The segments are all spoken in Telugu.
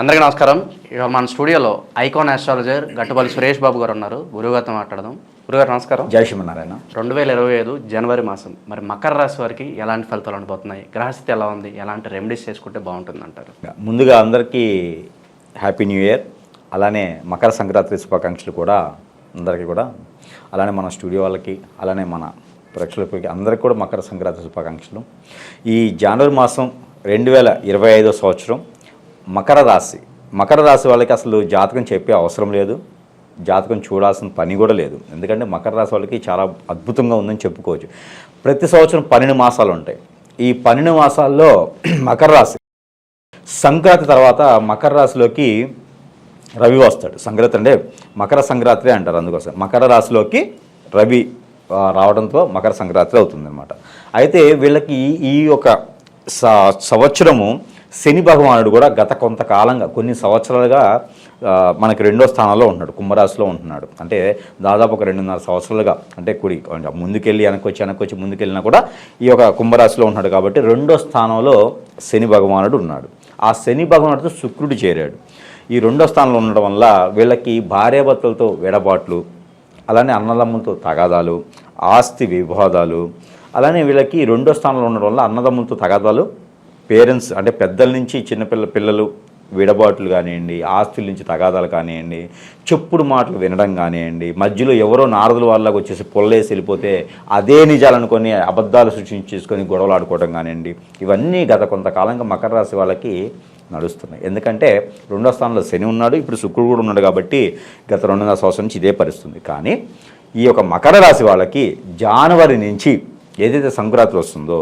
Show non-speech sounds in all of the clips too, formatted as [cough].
అందరికీ నమస్కారం. ఇవాళ మన స్టూడియోలో ఐకాన్ ఆస్ట్రాలజర్ గట్టుపల్లి సురేష్ బాబు గారు ఉన్నారు. గురువుగారితో మాట్లాడదాం. గురుగారు నమస్కారం. జై శ్రీమన్నారాయణ. రెండు వేల ఇరవై ఐదు జనవరి మాసం మరి మకర రాశి వారికి ఎలాంటి ఫలితాలు ఉండబోతున్నాయి గ్రహస్థితి ఎలా ఉంది? ఎలాంటి రెమెడీస్ చేసుకుంటే బాగుంటుంది అంటారు. ముందుగా అందరికీ హ్యాపీ న్యూ ఇయర్. అలానే మకర సంక్రాంతి శుభాకాంక్షలు కూడా అందరికీ కూడా. అలానే మన స్టూడియో వాళ్ళకి అలానే మన ప్రేక్షకులకి అందరికీ కూడా మకర సంక్రాంతి శుభాకాంక్షలు. ఈ జనవరి మాసం రెండు వేల ఇరవై ఐదో సంవత్సరం మకర రాశి. మకర రాశి వాళ్ళకి అసలు జాతకం చెప్పే అవసరం లేదు. జాతకం చూడాల్సిన పని కూడా లేదు. ఎందుకంటే మకర రాశి వాళ్ళకి చాలా అద్భుతంగా ఉందని చెప్పుకోవచ్చు. ప్రతి సంవత్సరం పన్నెండు మాసాలు ఉంటాయి. ఈ పన్నెండు మాసాల్లో [clears throat] మకర రాశి. సంక్రాంతి తర్వాత మకర రాశిలోకి రవి వస్తాడు. సంక్రాంతి అంటే మకర సంక్రాంతి అంటారు అందుకోసం. మకర రాశిలోకి రవి రావడంతో మకర సంక్రాంతి అవుతుందన్నమాట. అయితే వీళ్ళకి ఈ ఒక స- సంవత్సరము శని భగవానుడు కూడా గత కొంతకాలంగా కొన్ని సంవత్సరాలుగా మనకి రెండో స్థానంలో ఉంటున్నాడు కుంభరాశిలో ఉంటున్నాడు. అంటే దాదాపు ఒక రెండున్నర సంవత్సరాలుగా అంటే కుడి ముందుకెళ్ళి వెనకొచ్చి వెనకొచ్చి ముందుకెళ్ళినా కూడా ఈ యొక్క కుంభరాశిలో ఉంటున్నాడు కాబట్టి రెండో స్థానంలో శని భగవానుడు ఉన్నాడు. ఆ శని భగవానుడితో శుక్రుడు చేరాడు. ఈ రెండో స్థానంలో ఉండడం వల్ల వీళ్ళకి భార్యాభర్తలతో విడబాట్లు అలానే అన్నదమ్ములతో తగాదాలు ఆస్తి వివాదాలు అలానే వీళ్ళకి రెండో స్థానంలో ఉండడం వల్ల అన్నదమ్ములతో తగాదాలు పేరెంట్స్ అంటే పెద్దల నుంచి చిన్నపిల్ల పిల్లలు విడబాట్లు కానివ్వండి ఆస్తుల నుంచి తగాదాలు కానివ్వండి చెప్పుడు మాటలు వినడం కానివ్వండి మధ్యలో ఎవరో నారదుల వాళ్ళకి వచ్చేసి పొల్లేసి వెళ్ళిపోతే అదే నిజాలనుకొని అబద్ధాలు సృష్టించేసుకొని గొడవలు ఆడుకోవడం కానివ్వండి. ఇవన్నీ గత కొంతకాలంగా మకర రాశి వాళ్ళకి నడుస్తున్నాయి. ఎందుకంటే రెండో స్థానంలో శని ఉన్నాడు ఇప్పుడు శుక్రుడు కూడా ఉన్నాడు కాబట్టి గత రెండున్నర సంవత్సరం నుంచి ఇదే పరిస్థితుంది. కానీ ఈ యొక్క మకర రాశి వాళ్ళకి జనవరి నుంచి ఏదైతే సంక్రాంతి వస్తుందో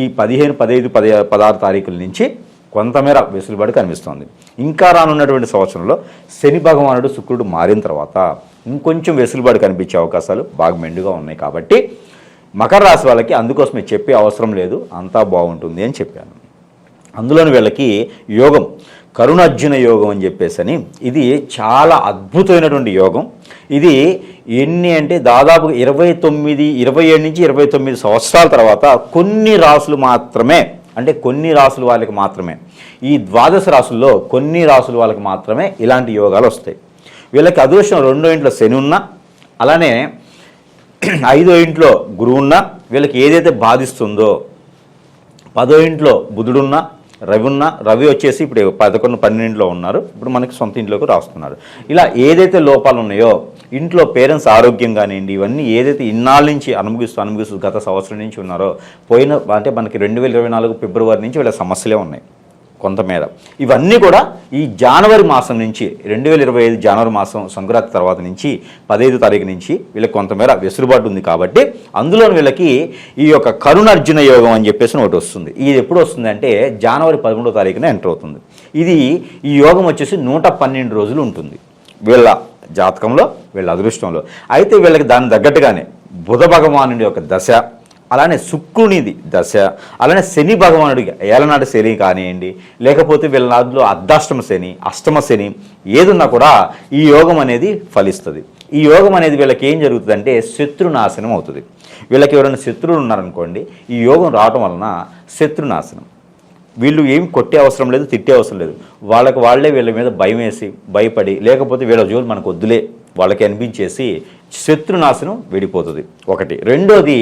ఈ పదిహేను పదహైదు పది పదహారు తారీఖుల నుంచి కొంతమేర వెసులుబాటు కనిపిస్తోంది. ఇంకా రానున్నటువంటి సంవత్సరంలో శని భగవానుడు శుక్రుడు మారిన తర్వాత ఇంకొంచెం వెసులుబాటు కనిపించే అవకాశాలు బాగా మెండుగా ఉన్నాయి కాబట్టి మకర రాశి వాళ్ళకి అందుకోసమే చెప్పే అవసరం లేదు. అంతా బాగుంటుంది అని చెప్పాను. అందులోని వీళ్ళకి యోగం. కరుణార్జున యోగం అని చెప్పేసి అని ఇది చాలా అద్భుతమైనటువంటి యోగం. ఇది ఎన్ని అంటే దాదాపు ఇరవై తొమ్మిది ఇరవై ఏడు నుంచి ఇరవై తొమ్మిది సంవత్సరాల తర్వాత కొన్ని రాసులు మాత్రమే అంటే కొన్ని రాసుల వాళ్ళకి మాత్రమే ఈ ద్వాదశ రాసుల్లో కొన్ని రాసుల వాళ్ళకి మాత్రమే ఇలాంటి యోగాలు వస్తాయి. వీళ్ళకి అదృష్టం రెండో ఇంట్లో శని ఉన్నా అలానే ఐదో ఇంట్లో గురువున్నా వీళ్ళకి ఏదైతే బాధిస్తుందో పదో ఇంట్లో బుధుడున్నా రవి ఉన్న రవి వచ్చేసి ఇప్పుడు పదకొండు పన్నెండులో ఉన్నారు. ఇప్పుడు మనకి సొంత ఇంట్లోకి రాస్తున్నారు. ఇలా ఏదైతే లోపాలు ఉన్నాయో ఇంట్లో పేరెంట్స్ ఆరోగ్యం కానివ్వండి ఇవన్నీ ఏదైతే ఇన్నాళ్ళ నుంచి అనుభవిస్తూ అనుభవిస్తూ గత సంవత్సరం నుంచి ఉన్నారో పోయిన అంటే మనకి రెండు వేల ఇరవై నాలుగు ఫిబ్రవరి నుంచి వీళ్ళ సమస్యలే ఉన్నాయి. కొంతమేర. ఇవన్నీ కూడా ఈ జనవరి మాసం నుంచి రెండు వేల ఇరవై ఐదు జనవరి మాసం సంక్రాంతి తర్వాత నుంచి పదహైదు తారీఖు నుంచి వీళ్ళకి కొంతమేర వెసులుబాటు ఉంది కాబట్టి అందులో వీళ్ళకి ఈ యొక్క కరుణార్జున యోగం అని చెప్పేసి ఒకటి వస్తుంది. ఇది ఎప్పుడు వస్తుంది అంటే జనవరి పదమూడో తారీఖున ఎంటర్ అవుతుంది. ఇది ఈ యోగం వచ్చేసి నూట పన్నెండు రోజులు ఉంటుంది. వీళ్ళ జాతకంలో వీళ్ళ అదృష్టంలో. అయితే వీళ్ళకి దాని తగ్గట్టుగానే బుధ భగవానుడి యొక్క దశ అలానే శుక్రునిది దశ అలానే శని భగవానుడికి ఏలనాటి శని కానివ్వండి లేకపోతే వీళ్ళ నాటిలో అర్ధాష్టమ శని అష్టమ శని ఏదున్నా కూడా ఈ యోగం అనేది ఫలిస్తుంది. ఈ యోగం అనేది వీళ్ళకి ఏం జరుగుతుందంటే శత్రునాశనం అవుతుంది. వీళ్ళకి ఎవరైనా శత్రువులు ఉన్నారనుకోండి ఈ యోగం రావటం వలన శత్రునాశనం. వీళ్ళు ఏం కొట్టే అవసరం లేదు తిట్టే అవసరం లేదు. వాళ్ళకి వాళ్ళే వీళ్ళ మీద భయం వేసి భయపడి లేకపోతే వీళ్ళ జోలు మనకు వద్దులే వాళ్ళకి అనిపించేసి శత్రునాశనం విడిపోతుంది. ఒకటి. రెండోది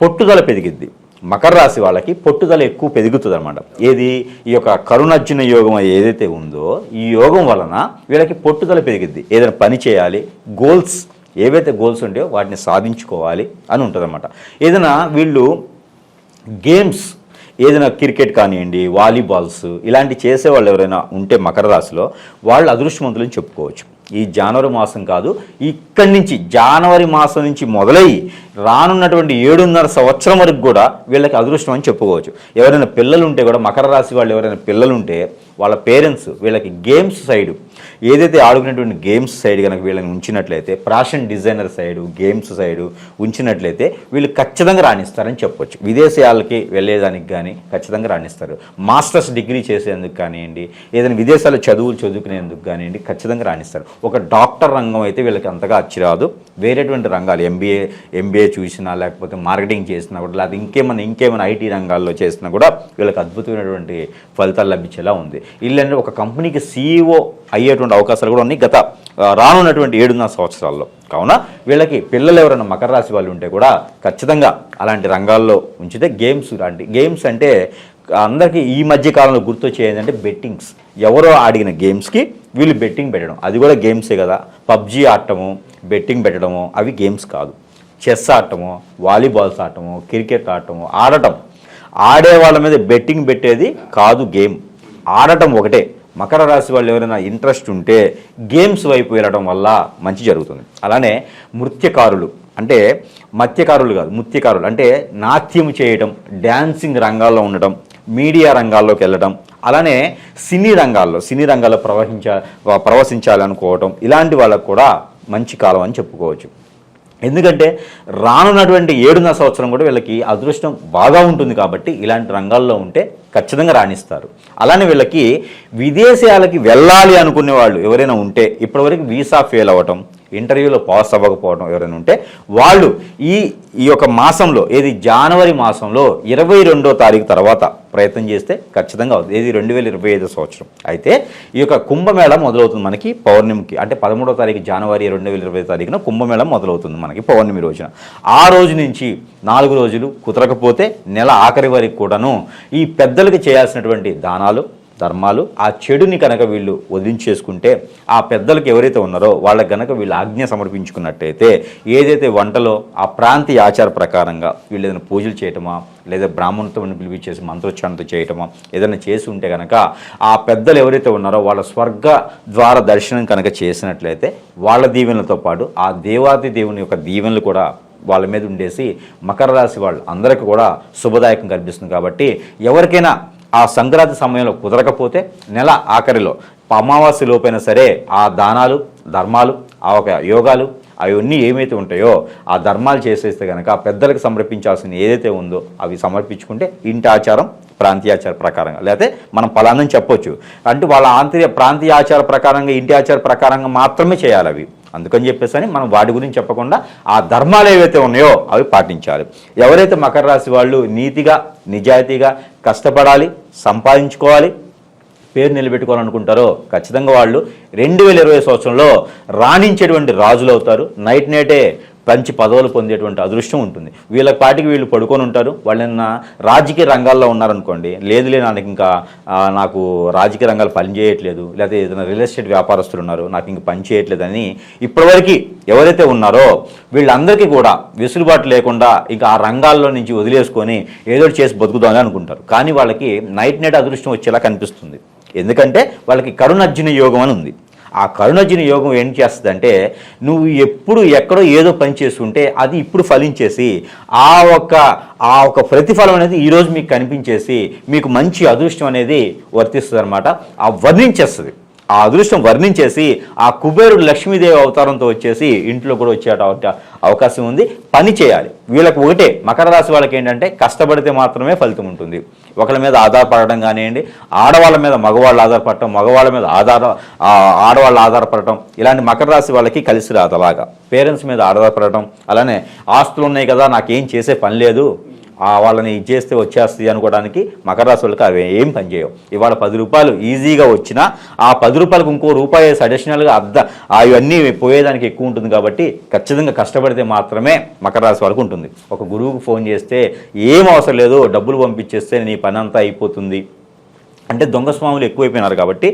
పొట్టుదల పెరిగిద్ది. మకర రాశి వాళ్ళకి పొట్టుదల ఎక్కువ పెరుగుతుంది అనమాట ఏది? ఈ యొక్క కరుణర్జున యోగం ఏదైతే ఉందో ఈ యోగం వలన వీళ్ళకి పొట్టుదల పెరిగిద్ది. ఏదైనా పని చేయాలి గోల్స్ ఏవైతే గోల్స్ ఉంటాయో వాటిని సాధించుకోవాలి అని ఉంటుందన్నమాట. ఏదైనా వీళ్ళు గేమ్స్ ఏదైనా క్రికెట్ కానివ్వండి వాలీబాల్స్ ఇలాంటి చేసేవాళ్ళు ఎవరైనా ఉంటే మకర రాశిలో వాళ్ళు అదృష్టవంతులని చెప్పుకోవచ్చు. ఈ జనవరి మాసం కాదు ఇక్కడి నుంచి జనవరి మాసం నుంచి మొదలై రానున్నటువంటి ఏడున్నర సంవత్సరం వరకు కూడా వీళ్ళకి అదృష్టం అని చెప్పుకోవచ్చు. ఎవరైనా పిల్లలు ఉంటే కూడా మకర రాశి వాళ్ళు ఎవరైనా పిల్లలు ఉంటే వాళ్ళ పేరెంట్స్ వీళ్ళకి గేమ్స్ సైడ్ ఏదైతే ఆడుకునేటువంటి గేమ్స్ సైడ్ కనుక వీళ్ళని ఉంచినట్లయితే fashion designer side games side ఉంచినట్లయితే వీళ్ళు ఖచ్చితంగా రాణిస్తారని చెప్పొచ్చు. విదేశాలకి వెళ్ళేదానికి కానీ ఖచ్చితంగా రాణిస్తారు. మాస్టర్స్ డిగ్రీ చేసేందుకు కానివ్వండి ఏదైనా విదేశాల్లో చదువులు చదువుకునేందుకు కానివ్వండి ఖచ్చితంగా రాణిస్తారు. ఒక డాక్టర్ రంగం అయితే వీళ్ళకి అంతగా అచ్చిరాదు వేరేటువంటి రంగాలు ఎంబీఏ ఎంబీఏ చూసినా లేకపోతే మార్కెటింగ్ చేసినా కూడా లేకపోతే ఇంకేమైనా ఇంకేమైనా ఐటీ రంగాల్లో చేసినా కూడా వీళ్ళకి అద్భుతమైనటువంటి ఫలితాలు లభించేలా ఉంది. వీళ్ళంటే ఒక కంపెనీకి సీఈఓ అయ్యేటువంటి అవకాశాలు కూడా ఉన్నాయి గత రానున్నటువంటి ఏడున్నర సంవత్సరాల్లో. కావున వీళ్ళకి పిల్లలు ఎవరైనా మకర రాశి వాళ్ళు ఉంటే కూడా ఖచ్చితంగా అలాంటి రంగాల్లో ఉంచితే గేమ్స్ లాంటి గేమ్స్ అంటే అందరికీ ఈ మధ్య కాలంలో గుర్తొచ్చే ఏంటంటే బెట్టింగ్స్. ఎవరో ఆడిన గేమ్స్కి వీళ్ళు బెట్టింగ్ పెట్టడం. అది కూడా గేమ్సే కదా. పబ్జీ ఆడటము బెట్టింగ్ పెట్టడము అవి గేమ్స్ కాదు. చెస్ ఆడటము వాలీబాల్స్ ఆడటము క్రికెట్ ఆడటము ఆడటం. ఆడే వాళ్ళ మీద బెట్టింగ్ పెట్టేది కాదు గేమ్. ఆడటం ఒకటే. మకర రాశి వాళ్ళు ఎవరైనా ఇంట్రెస్ట్ ఉంటే గేమ్స్ వైపు వెళ్ళడం వల్ల మంచి జరుగుతుంది. అలానే మృత్యకారులు అంటే మత్స్యకారులు కాదు మృత్యకారులు అంటే నాట్యం చేయడం డ్యాన్సింగ్ రంగాల్లో ఉండటం మీడియా రంగాల్లోకి వెళ్ళడం అలానే సినీ రంగాల్లో సినీ రంగాల్లో ప్రవహించ ప్రవశించాలనుకోవటం ఇలాంటి వాళ్ళకు కూడా మంచి కాలం అని చెప్పుకోవచ్చు. ఎందుకంటే రానున్నటువంటి ఏడున్నర సంవత్సరం కూడా వీళ్ళకి అదృష్టం బాగా ఉంటుంది కాబట్టి ఇలాంటి రంగాల్లో ఉంటే ఖచ్చితంగా రాణిస్తారు. అలానే వీళ్ళకి విదేశాలకి వెళ్ళాలి అనుకునే వాళ్ళు ఎవరైనా ఉంటే ఇప్పటివరకు వీసా ఫెయిల్ అవ్వటం ఇంటర్వ్యూలో పాస్ అవ్వకపోవడం ఎవరైనా ఉంటే వాళ్ళు ఈ ఈ యొక్క మాసంలో ఏది జనవరి మాసంలో ఇరవై రెండో తారీఖు తర్వాత ప్రయత్నం చేస్తే ఖచ్చితంగా అవుతుంది. ఏది రెండు వేల ఇరవై ఐదు సంవత్సరం. అయితే ఈ యొక్క కుంభమేళ మొదలవుతుంది మనకి పౌర్ణమికి. అంటే పదమూడో తారీఖు జనవరి రెండు వేల ఇరవై తారీఖున కుంభమేళ మొదలవుతుంది మనకి పౌర్ణమి రోజున. ఆ రోజు నుంచి నాలుగు రోజులు కుదరకపోతే నెల ఆఖరి వరకు కూడాను ఈ పెద్దలకు చేయాల్సినటువంటి దానాలు ధర్మాలు ఆ చెడుని కనుక వీళ్ళు వదిలించేసుకుంటే ఆ పెద్దలకు ఎవరైతే ఉన్నారో వాళ్ళకి గనక వీళ్ళు ఆజ్ఞ సమర్పించుకున్నట్టయితే ఏదైతే వంటలో ఆ ప్రాంతీయ ఆచార ప్రకారంగా వీళ్ళు ఏదైనా పూజలు చేయటమా లేదా బ్రాహ్మణుతో పిలిపించేసి మంత్రోచ్చారణతో చేయటమా ఏదైనా చేసి ఉంటే కనుక ఆ పెద్దలు ఎవరైతే ఉన్నారో వాళ్ళ స్వర్గ ద్వార దర్శనం కనుక చేసినట్లయితే వాళ్ళ దీవెనలతో పాటు ఆ దేవాది దేవుని యొక్క దీవెనలు కూడా వాళ్ళ మీద ఉండేసి మకర రాశి వాళ్ళు అందరికీ కూడా శుభదాయకం కనిపిస్తుంది కాబట్టి ఎవరికైనా ఆ సంక్రాంతి సమయంలో కుదరకపోతే నెల ఆఖరిలో అమావాస్య లోపైనా సరే ఆ దానాలు ధర్మాలు ఆ ఒక యోగాలు అవన్నీ ఏమైతే ఉంటాయో ఆ ధర్మాలు చేసేస్తే కనుక పెద్దలకు సమర్పించాల్సిన ఏదైతే ఉందో అవి సమర్పించుకుంటే ఇంటి ఆచారం ప్రాంతీయ ఆచార ప్రకారంగా. లేకపోతే మనం ఫలానని చెప్పొచ్చు. అంటే వాళ్ళ ఆంతర్య ప్రాంతీయ ఆచార ప్రకారంగా ఇంటి ఆచార ప్రకారంగా మాత్రమే చేయాలి అవి. అందుకని చెప్పేసి అని మనం వాటి గురించి చెప్పకుండా ఆ ధర్మాలు ఏవైతే ఉన్నాయో అవి పాటించాలి. ఎవరైతే మకర రాశి వాళ్ళు నీతిగా నిజాయితీగా కష్టపడాలి సంపాదించుకోవాలి పేరు నిలబెట్టుకోవాలనుకుంటారో ఖచ్చితంగా వాళ్ళు రెండు వేల ఇరవై సంవత్సరంలో రాణించేటువంటి రాజులు అవుతారు. నైట్ నైటే మంచి పదవులు పొందేటువంటి అదృష్టం ఉంటుంది. వీళ్ళ పాటికి వీళ్ళు పడుకొని ఉంటారు. వాళ్ళన్న రాజకీయ రంగాల్లో ఉన్నారనుకోండి లేదు లేదు నాకు ఇంకా నాకు రాజకీయ రంగాలు పని చేయట్లేదు లేకపోతే ఏదైనా రియల్ ఎస్టేట్ వ్యాపారస్తులు ఉన్నారు నాకు ఇంక పని చేయట్లేదని ఇప్పటివరకు ఎవరైతే ఉన్నారో వీళ్ళందరికీ కూడా వెసులుబాటు లేకుండా ఇంకా ఆ రంగాల్లో నుంచి వదిలేసుకొని ఏదో చేసి బతుకుదామని అనుకుంటారు. కానీ వాళ్ళకి నైట్ నైట్ అదృష్టం వచ్చేలా కనిపిస్తుంది. ఎందుకంటే వాళ్ళకి కరుణర్జున యోగం అని ఉంది. ఆ కరుణర్జున యోగం ఏం చేస్తుందంటే నువ్వు ఎప్పుడు ఎక్కడో ఏదో పని చేస్తుంటే అది ఇప్పుడు ఫలించేసి ఆ ఒక్క ఆ ఒక ప్రతిఫలం అనేది ఈరోజు మీకు కనిపించేసి మీకు మంచి అదృష్టం అనేది వర్తిస్తుంది అనమాట ఆ వర్ణించేస్తుంది. ఆ అదృష్టం వర్ణించేసి ఆ కుబేరుడు లక్ష్మీదేవి అవతారంతో వచ్చేసి ఇంట్లో కూడా వచ్చే అవకాశం ఉంది. పని చేయాలి. వీళ్ళకి ఒకటే మకర రాశి వాళ్ళకి ఏంటంటే కష్టపడితే మాత్రమే ఫలితం ఉంటుంది. ఒకళ్ళ మీద ఆధారపడడం కానివ్వండి ఆడవాళ్ళ మీద మగవాళ్ళు ఆధారపడటం మగవాళ్ళ మీద ఆధార ఆడవాళ్ళు ఆధారపడటం ఇలాంటి మకర రాశి వాళ్ళకి కలిసి రాదు అలాగా. పేరెంట్స్ మీద ఆధారపడటం అలానే ఆస్తులు ఉన్నాయి కదా నాకేం చేసే పని లేదు వాళ్ళని ఇచ్చేస్తే వచ్చేస్తుంది అనుకోవడానికి మకర రాశి వాళ్ళకి అవి ఏం పనిచేయవు ఇవాళ పది రూపాయలు ఈజీగా వచ్చినా ఆ పది రూపాయలకు ఇంకో రూపాయి వేసి అడిషనల్గా అద్ద అవన్నీ పోయేదానికి ఎక్కువ ఉంటుంది కాబట్టి ఖచ్చితంగా కష్టపడితే మాత్రమే మకర రాశి వాళ్ళకు ఉంటుంది. ఒక గురువుకు ఫోన్ చేస్తే ఏం అవసరం లేదు డబ్బులు పంపించేస్తే నీ పని అంతా అయిపోతుంది. అంటే దొంగ స్వాములు ఎక్కువైపోయినారు కాబట్టి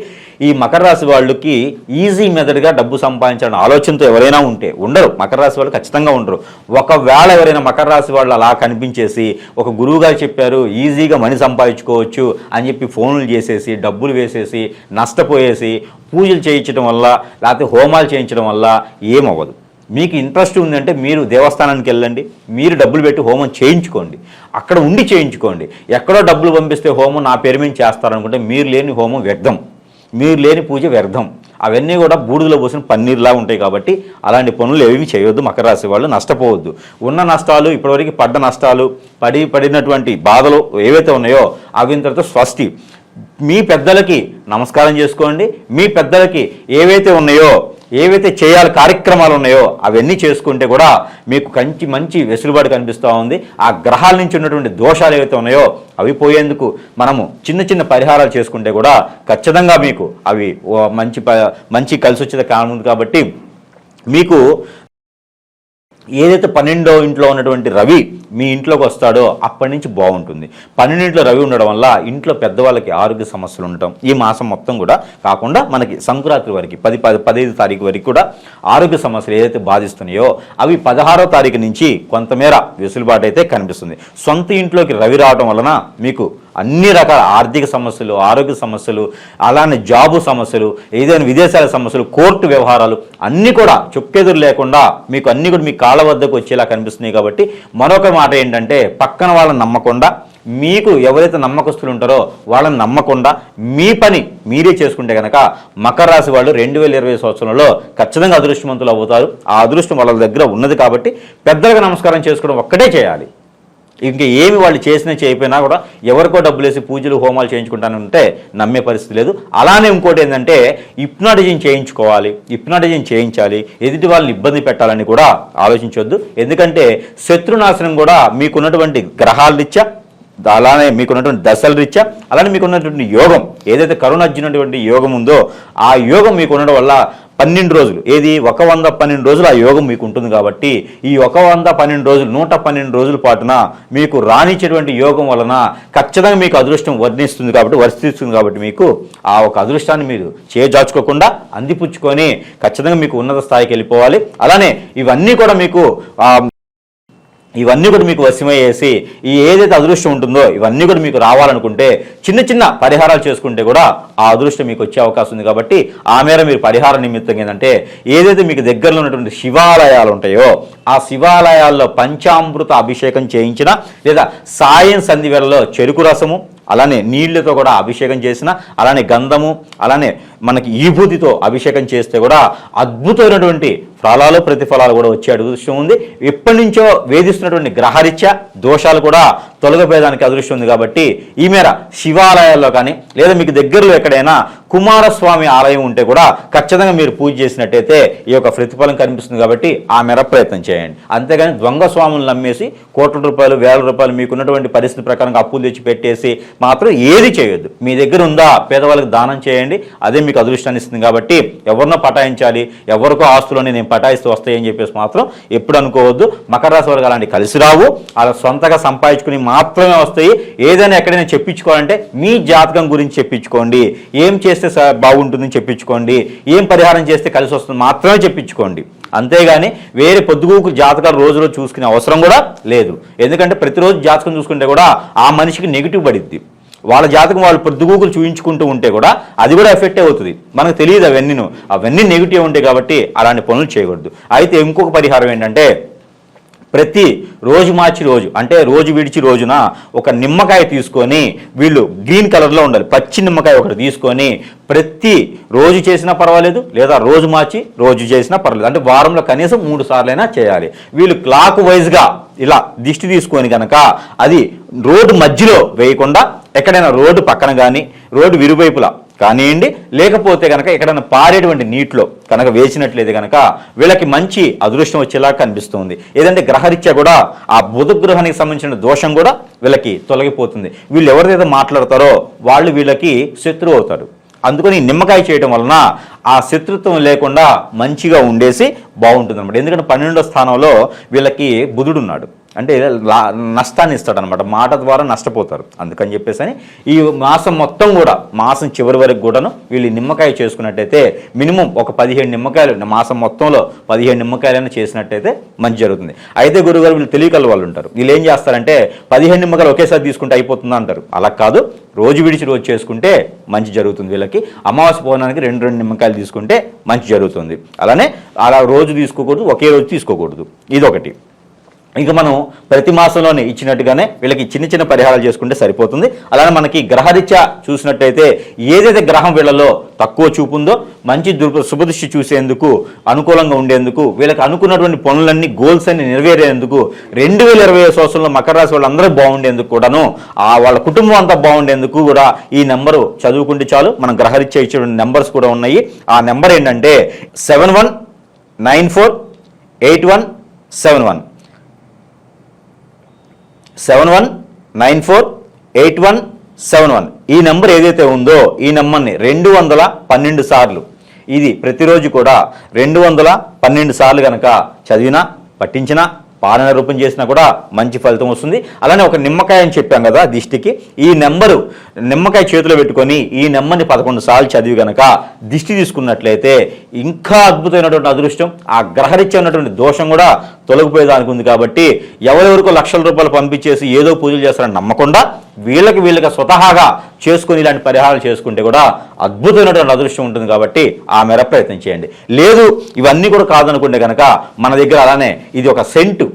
ఈ మకర రాశి వాళ్ళకి ఈజీ మెథడ్గా డబ్బు సంపాదించాలని ఆలోచనతో ఎవరైనా ఉంటే ఉండరు. మకర రాశి వాళ్ళు ఖచ్చితంగా ఉండరు. ఒకవేళ ఎవరైనా మకర రాశి వాళ్ళు అలా కనిపించేసి ఒక గురువు గారు చెప్పారు ఈజీగా మనీ సంపాదించుకోవచ్చు అని చెప్పి ఫోన్లు చేసేసి డబ్బులు వేసేసి నష్టపోయేసి పూజలు చేయించడం వల్ల లేకపోతే హోమాలు చేయించడం వల్ల ఏమవ్వదు. మీకు ఇంట్రెస్ట్ ఉందంటే మీరు దేవస్థానానికి వెళ్ళండి మీరు డబ్బులు పెట్టి హోమం చేయించుకోండి. అక్కడ ఉండి చేయించుకోండి. ఎక్కడో డబ్బులు పంపిస్తే హోమం నా పేరు మీద చేస్తారనుకుంటే మీరు లేని హోమం వ్యర్థం. మీరు లేని పూజ వ్యర్థం. అవన్నీ కూడా బూడిదలో పోసిన పన్నీర్లా ఉంటాయి కాబట్టి అలాంటి పనులు ఏవి చేయొద్దు మకర రాశి వాళ్ళు నష్టపోవద్దు. ఉన్న నష్టాలు ఇప్పటివరకు పడ్డ నష్టాలు పడి పడినటువంటి బాధలు ఏవైతే ఉన్నాయో అవి తర్వాత స్వస్తి. మీ పెద్దలకి నమస్కారం చేసుకోండి. మీ పెద్దలకి ఏవైతే ఉన్నాయో ఏవైతే చేయాలి కార్యక్రమాలు ఉన్నాయో అవన్నీ చేసుకుంటే కూడా మీకు కంచి మంచి వెసులుబాటు కనిపిస్తూ ఉంది. ఆ గ్రహాల నుంచి ఉన్నటువంటి దోషాలు ఏవైతే ఉన్నాయో అవి పోయేందుకు మనము చిన్న చిన్న పరిహారాలు చేసుకుంటే కూడా ఖచ్చితంగా మీకు అవి మంచి ప- మంచి కలిసి వచ్చేది కానుంది కాబట్టి మీకు ఏదైతే పన్నెండో ఇంట్లో ఉన్నటువంటి రవి మీ ఇంట్లోకి వస్తాడో అప్పటి నుంచి బాగుంటుంది. పన్నెండింట్లో రవి ఉండడం వల్ల ఇంట్లో పెద్దవాళ్ళకి ఆరోగ్య సమస్యలు ఉండటం ఈ మాసం మొత్తం కూడా కాకుండా మనకి సంక్రాంతి వరకు పది పది పదిహేను తారీఖు వరకు కూడా ఆరోగ్య సమస్యలు ఏదైతే బాధిస్తున్నాయో అవి పదహారో తారీఖు నుంచి కొంతమేర వెసులుబాటు అయితే కనిపిస్తుంది. సొంత ఇంట్లోకి రవి రావడం వలన మీకు అన్ని రకాల ఆర్థిక సమస్యలు ఆరోగ్య సమస్యలు అలానే జాబు సమస్యలు ఏదైనా విదేశాల సమస్యలు కోర్టు వ్యవహారాలు అన్నీ కూడా చుక్కెదురు లేకుండా మీకు అన్నీ కూడా మీ కాళ్ళ వద్దకు వచ్చేలా కనిపిస్తున్నాయి కాబట్టి మరొక మాట ఏంటంటే పక్కన వాళ్ళని నమ్మకుండా మీకు ఎవరైతే నమ్మకస్తులు ఉంటారో వాళ్ళని నమ్మకుండా మీ పని మీరే చేసుకుంటే కనుక మకర రాశి వాళ్ళు రెండు వేల ఇరవై సంవత్సరంలో ఖచ్చితంగా అదృష్టవంతులు అవుతారు. ఆ అదృష్టం వాళ్ళ దగ్గర ఉన్నది కాబట్టి పెద్దలకు నమస్కారం చేసుకోవడం ఒక్కటే చేయాలి. ఇంకా ఏమి వాళ్ళు చేసినా చేయకపోయినా కూడా ఎవరికో డబ్బులు వేసి పూజలు హోమాలు చేయించుకుంటాను ఉంటే నమ్మే పరిస్థితి లేదు. అలానే ఇంకోటి ఏంటంటే ఇప్నాటిజం చేయించుకోవాలి ఇప్నాటిజం చేయించాలి ఎదుటి వాళ్ళని ఇబ్బంది పెట్టాలని కూడా ఆలోచించవద్దు ఎందుకంటే శత్రునాశనం కూడా మీకున్నటువంటి గ్రహాల రీత్యా అలానే మీకున్నటువంటి దశల రీత్యా అలానే మీకున్నటువంటి యోగం. ఏదైతే కరుణర్జునటువంటి యోగం ఉందో ఆ యోగం మీకు ఉండడం వల్ల పన్నెండు రోజులు. ఏది? ఒక వంద పన్నెండు రోజులు ఆ యోగం మీకు ఉంటుంది కాబట్టి ఈ ఒక వంద పన్నెండు రోజులు నూట పన్నెండు రోజుల పాటున మీకు రాణించేటువంటి యోగం వలన ఖచ్చితంగా మీకు అదృష్టం వర్ణిస్తుంది కాబట్టి వర్తిస్తుంది కాబట్టి మీకు ఆ ఒక అదృష్టాన్ని మీరు చేజాచుకోకుండా అందిపుచ్చుకొని ఖచ్చితంగా మీకు ఉన్నత స్థాయికి వెళ్ళిపోవాలి. అలానే ఇవన్నీ కూడా మీకు ఇవన్నీ కూడా మీకు వశమయ్యేసి ఈ ఏదైతే అదృష్టం ఉంటుందో ఇవన్నీ కూడా మీకు రావాలనుకుంటే చిన్న చిన్న పరిహారాలు చేసుకుంటే కూడా ఆ అదృష్టం మీకు వచ్చే అవకాశం ఉంది కాబట్టి ఆ మేర మీరు పరిహార నిమిత్తం ఏంటంటే ఏదైతే మీకు దగ్గరలో ఉన్నటువంటి శివాలయాలు ఉంటాయో ఆ శివాలయాల్లో పంచామృత అభిషేకం చేయించిన లేదా సాయం సంధి వేళలో చెరుకు రసము అలానే నీళ్ళతో కూడా అభిషేకం చేసిన అలానే గంధము అలానే మనకి ఈభూతితో అభిషేకం చేస్తే కూడా అద్భుతమైనటువంటి ఫలాలు ప్రతిఫలాలు కూడా వచ్చే అదృష్టం ఉంది. ఎప్పటి నుంచో వేధిస్తున్నటువంటి గ్రహరీత్యా దోషాలు కూడా తొలగిపోయేదానికి అదృష్టం ఉంది కాబట్టి ఈ మేర శివాలయాల్లో కానీ లేదా మీకు దగ్గరలో ఎక్కడైనా కుమారస్వామి ఆలయం ఉంటే కూడా ఖచ్చితంగా మీరు పూజ చేసినట్టయితే ఈ యొక్క ప్రతిఫలం కనిపిస్తుంది కాబట్టి ఆ మేర ప్రయత్నం చేయండి. అంతేగాని దొంగ స్వాములు నమ్మేసి కోట్ల రూపాయలు వేల రూపాయలు మీకున్నటువంటి పరిస్థితి ప్రకారంగా అప్పులు తెచ్చి పెట్టేసి మాత్రం ఏది చేయొద్దు. మీ దగ్గర ఉందా? పేదవాళ్ళకి దానం చేయండి. అదే మీకు అదృష్టాన్ని ఇస్తుంది కాబట్టి ఎవరినో పటాయించాలి ఎవరికో ఆస్తులని నేను పటాయిస్తూ వస్తాయని చెప్పేసి మాత్రం ఎప్పుడు అనుకోవద్దు. మకర రాశి వారికి అలాంటి కలిసి రావు. అలా సొంతగా సంపాదించుకుని మాత్రమే వస్తాయి. ఏదైనా ఎక్కడైనా చెప్పించుకోవాలంటే మీ జాతకం గురించి చెప్పించుకోండి. ఏం చేస్తే చేస్తే బాగుంటుందని చెప్పించుకోండి. ఏం పరిహారం చేస్తే కలిసి వస్తుంది మాత్రమే చెప్పించుకోండి. అంతేగాని వేరే పొద్దుగూకు జాతకాలు రోజు రోజు చూసుకునే అవసరం కూడా లేదు. ఎందుకంటే ప్రతిరోజు జాతకం చూసుకుంటే కూడా ఆ మనిషికి నెగిటివ్ పడిద్ది. వాళ్ళ జాతకం వాళ్ళు పొద్దుగూకులు చూయించుకుంటూ ఉంటే కూడా అది కూడా ఎఫెక్ట్ అవుతుంది. మనకు తెలియదు అవన్నీ అవన్నీ నెగిటివ్ ఉంటాయి కాబట్టి అలాంటి పనులు చేయకూడదు. అయితే ఇంకొక పరిహారం ఏంటంటే ప్రతి రోజు మార్చి రోజు అంటే రోజు విడిచి రోజున ఒక నిమ్మకాయ తీసుకొని వీళ్ళు గ్రీన్ కలర్లో ఉండాలి. పచ్చి నిమ్మకాయ ఒకటి తీసుకొని ప్రతి రోజు చేసినా పర్వాలేదు లేదా రోజు మార్చి రోజు చేసినా పర్వాలేదు. అంటే వారంలో కనీసం మూడు సార్లైనా చేయాలి. వీళ్ళు క్లాక్ వైజ్గా ఇలా దిష్టి తీసుకొని కనుక అది రోడ్డు మధ్యలో వేయకుండా ఎక్కడైనా రోడ్డు పక్కన కానీ రోడ్డు విరువైపులా కానివ్వండి లేకపోతే కనుక ఎక్కడైనా పారేటువంటి నీటిలో కనుక వేసినట్లయితే కనుక వీళ్ళకి మంచి అదృష్టం వచ్చేలా కనిపిస్తుంది. ఏదంటే గ్రహరీత్యా కూడా ఆ బుధ గ్రహానికి సంబంధించిన దోషం కూడా వీళ్ళకి తొలగిపోతుంది. వీళ్ళు ఎవరిదైతే మాట్లాడతారో వాళ్ళు వీళ్ళకి శత్రువు అవుతారు. అందుకని నిమ్మకాయ చేయడం వలన ఆ శత్రుత్వం లేకుండా మంచిగా ఉండేసి బాగుంటుంది అనమాట ఎందుకంటే పన్నెండో స్థానంలో వీళ్ళకి బుధుడు ఉన్నాడు. అంటే నష్టాన్ని ఇస్తాడు అనమాట మాట ద్వారా నష్టపోతారు. అందుకని చెప్పేసి అని ఈ మాసం మొత్తం కూడా మాసం చివరి వరకు కూడాను వీళ్ళు నిమ్మకాయ చేసుకున్నట్టయితే మినిమం ఒక పదిహేడు నిమ్మకాయలు మాసం మొత్తంలో పదిహేడు నిమ్మకాయలైనా చేసినట్టయితే మంచి జరుగుతుంది. అయితే గురుగారు వీళ్ళు తెలియకల వాళ్ళు ఉంటారు. వీళ్ళు ఏం చేస్తారంటే పదిహేను నిమ్మకాయలు ఒకేసారి తీసుకుంటే అయిపోతుందా అంటారు. అలా కాదు. రోజు విడిచి రోజు చేసుకుంటే మంచి జరుగుతుంది వీళ్ళకి. అమావాస్య పోవడానికి రెండు రెండు నిమ్మకాయలు తీసుకుంటే మంచి జరుగుతుంది. అలానే అలా రోజు తీసుకోకూడదు ఒకే రోజు తీసుకోకూడదు. ఇదొకటి. ఇక మనం ప్రతి మాసంలోనే ఇచ్చినట్టుగానే వీళ్ళకి చిన్న చిన్న పరిహారాలు చేసుకుంటే సరిపోతుంది. అలానే మనకి గ్రహరీత్యా చూసినట్టయితే ఏదైతే గ్రహం వీళ్ళలో తక్కువ చూపు ఉందో మంచి దుర్ శుభదృష్టి చూసేందుకు అనుకూలంగా ఉండేందుకు వీళ్ళకి అనుకున్నటువంటి పనులన్నీ గోల్స్ అన్ని నెరవేరేందుకు రెండు వేల ఇరవై సంవత్సరంలో మకర రాశి వాళ్ళందరూ బాగుండేందుకు కూడాను ఆ వాళ్ళ కుటుంబం అంతా బాగుండేందుకు కూడా ఈ నెంబరు చదువుకుంటే చాలు. మనం గ్రహరీత్యా ఇచ్చేటువంటి నెంబర్స్ కూడా ఉన్నాయి. ఆ నెంబర్ ఏంటంటే seven one nine four eight one seven one. Seven one nine four eight one seven one. ఈ నెంబర్ ఏదైతే ఉందో ఈ నెంబర్ని రెండు వందల పన్నెండు సార్లు. ఇది ప్రతిరోజు కూడా రెండు వందల పన్నెండు సార్లు కనుక చదివినా పట్టించినా పాలన రూపం చేసినా కూడా మంచి ఫలితం వస్తుంది. అలానే ఒక నిమ్మకాయ అని చెప్పాం కదా దిష్టికి. ఈ నెంబరు నిమ్మకాయ చేతిలో పెట్టుకొని ఈ నెంబర్ని పదకొండు సార్లు చదివి గనక దిష్టి తీసుకున్నట్లయితే ఇంకా అద్భుతమైనటువంటి అదృష్టం ఆ గ్రహరీత్యా ఉన్నటువంటి దోషం కూడా తొలగిపోయేదానికి ఉంది కాబట్టి ఎవరెవరికో లక్షల రూపాయలు పంపించేసి ఏదో పూజలు చేస్తారని నమ్మకుండా వీళ్ళకి వీళ్ళకి స్వతహాగా చేసుకుని ఇలాంటి పరిహారాలు చేసుకుంటే కూడా అద్భుతమైనటువంటి అదృష్టం ఉంటుంది కాబట్టి ఆ మేర ప్రయత్నం చేయండి. లేదు ఇవన్నీ కూడా కాదనుకుంటే కనుక మన దగ్గర అలానే ఇది ఒక సెంటు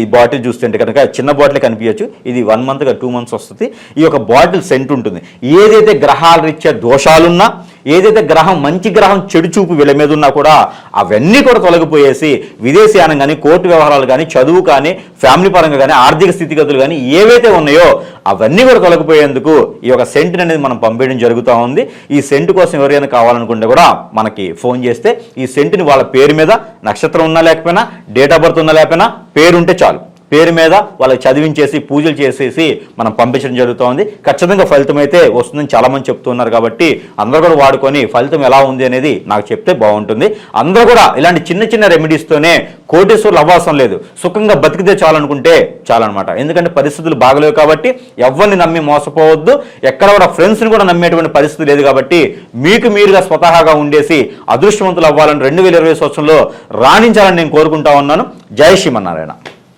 ఈ బాటిల్ చూస్తుంటే కనుక చిన్న బాటిల్ కనిపించచ్చు. ఇది వన్ మంత్గా టూ మంత్స్ వస్తుంది. ఈ యొక్క బాటిల్ సెంట్ ఉంటుంది. ఏదైతే గ్రహాల రీత్యా దోషాలున్నా ఏదైతే గ్రహం మంచి గ్రహం చెడు చూపు వీళ్ళ మీద ఉన్నా కూడా అవన్నీ కూడా తొలగిపోయేసి విదేశీయానం కానీ కోర్టు వ్యవహారాలు కానీ చదువు కానీ ఫ్యామిలీ పరంగా కానీ ఆర్థిక స్థితిగతులు కానీ ఏవైతే ఉన్నాయో అవన్నీ కూడా తొలగిపోయేందుకు ఈ యొక్క సెంట్ అనేది మనం పంపించడం జరుగుతూ ఉంది. ఈ సెంట్ కోసం ఎవరైనా కావాలనుకుంటే కూడా మనకి ఫోన్ చేస్తే ఈ సెంట్ని వాళ్ళ పేరు మీద నక్షత్రం ఉన్నా లేకపోయినా డేట్ ఆఫ్ బర్త్ ఉన్నా లేకపోయినా పేరు ఉంటే చాలు. పేరు మీద వాళ్ళకి చదివించేసి పూజలు చేసేసి మనం పంపించడం జరుగుతోంది. ఖచ్చితంగా ఫలితం అయితే వస్తుందని చాలామంది చెప్తున్నారు కాబట్టి అందరూ కూడా వాడుకొని ఫలితం ఎలా ఉంది అనేది నాకు చెప్తే బాగుంటుంది. అందరూ కూడా ఇలాంటి చిన్న చిన్న రెమెడీస్తోనే కోటేశ్వర్లు అవ్వాల్సిన లేదు. సుఖంగా బతికితే చాలనుకుంటే చాలన్నమాట. ఎందుకంటే పరిస్థితులు బాగలేవు కాబట్టి ఎవరిని నమ్మి మోసపోవద్దు. ఎక్కడ కూడా ఫ్రెండ్స్ని కూడా నమ్మేటువంటి పరిస్థితి లేదు కాబట్టి మీకు మీరుగా స్వతహాగా ఉండేసి అదృష్టవంతులు అవ్వాలని రెండు వేల ఇరవై సంవత్సరంలో రాణించాలని నేను కోరుకుంటా ఉన్నాను. జై శ్రీమన్నారాయణ.